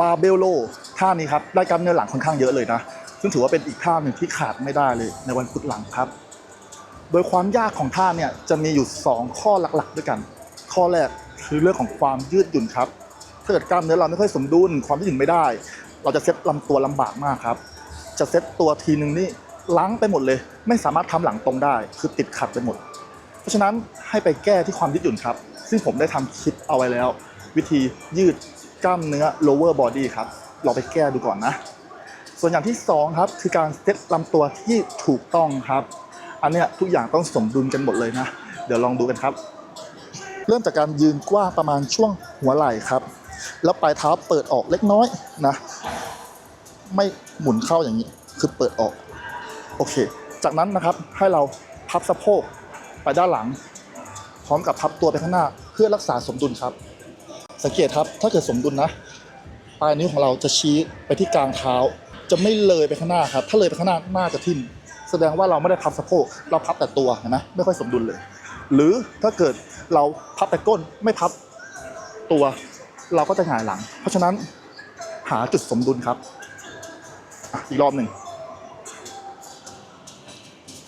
บาเบลโลท่านี้ครับได้กล้ามเนื้อหลังค่อนข้างเยอะเลยนะ ซึ่งถือว่าเป็นอีกท่าหนึ่งที่ขาดไม่ได้เลยในวันพุธหลังครับ โดยความยากของท่าเนี่ยจะมีอยู่ 2 ข้อหลักๆ ด้วยกัน ข้อแรกคือเรื่องของความยืดหยุ่นครับถ้าเกิดกล้ามเนื้อเราไม่ค่อยสมดุลความยืดหยุ่นไม่ได้ เราจะเซ็ตลำตัวลำบากมากครับ จะเซ็ตตัวทีนึงนี่ล้างไปหมดเลย ไม่สามารถทำหลังตรงได้ คือติดขัดไปหมด เพราะฉะนั้นให้ไปแก้ที่ความยืดหยุ่นครับ ซึ่งผมได้ทำคลิปเอาไว้แล้ว วิธียืด กล้ามเนื้อ lower body ครับเราไปแก้ดูก่อนนะ ส่วนอย่างที่สองครับคือการเซตลำตัวที่ถูกต้องครับ อันเนี้ยทุกอย่างต้องสมดุลกันหมดเลยนะ เดี๋ยวลองดูกันครับ เริ่มจากการยืนกว้างประมาณช่วงหัวไหล่ครับ แล้วปลายเท้าเปิดออกเล็กน้อยนะ ไม่หมุนเข้าอย่างนี้ คือเปิดออก โอเค จากนั้นนะครับให้เราพับสะโพกไปด้านหลัง พร้อมกับพับตัวไปข้างหน้า เพื่อรักษาสมดุลครับ สังเกตครับ ถ้าเกิดสมดุลนะ ปลายนิ้วของเราจะชี้ไปที่กลางเท้า จะไม่เลยไปข้างหน้าครับ ถ้าเลยไปข้างหน้าหน้าจะทิ่ม แสดงว่าเราไม่ได้พับสะโพก เราพับแต่ตัวเห็นไหมไม่ค่อยสมดุลเลย หรือถ้าเกิดเราพับแต่ก้นไม่พับตัว เราก็จะหงายหลัง เพราะฉะนั้นหาจุดสมดุลครับอีกรอบหนึ่ง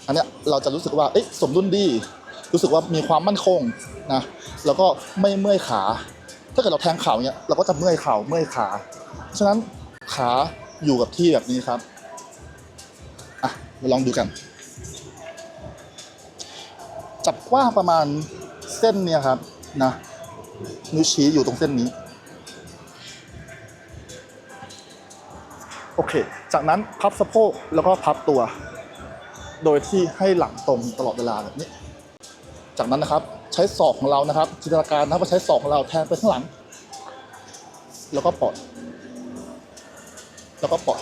อันเนี้ยเราจะรู้สึกว่าเอ๊ะสมดุลดี รู้สึกว่ามีความมั่นคงนะ แล้วก็ไม่เมื่อยขาาเกิดเราแทงเข่าเนี้ยเราก็จะเมื่อยเข่าเมื่อยขา ฉะนั้นขาอยู่กับที่แบบนี้ครับอะมาลองดูกัน จับกว้างประมาณเส้นเนี่ยครับนะนิ้วชี้อยู่ตรงเส้นนี้ โอเค จากนั้นพับสะโพกแล้วก็พับตัว โดยที่ให้หลังตรงตลอดเวลาแบบนี้ จากนั้นนะครับ ใช้ศอกของเรานะครับ จินตนาการนะครับว่าใช้ศอกของเราแทนไปข้างหลัง แล้วก็ปล่อยแล้วก็ปล่อย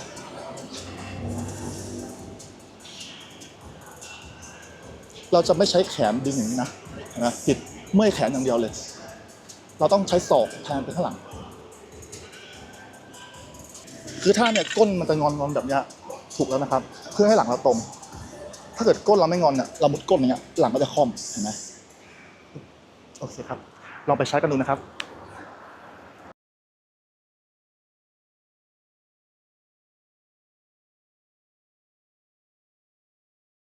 เราจะไม่ใช้แขนดึงอย่างนี้นะห็นะผิดเมื่อยแขนอย่างเดียวเลย เราต้องใช้ศอกแทนไปข้างหลัง คือถ้าเนี่ยก้นมันจะงอนงอนแบบนี้ถูกแล้วนะครับ เพื่อให้หลังเราตรง ถ้าเกิดก้นเราไม่งอนเนี่ยเรามุดก้นอย่างเงี้ยหลังก็จะคอมเห็นไหม โอเคครับ ลองไปใช้กันดูนะครับ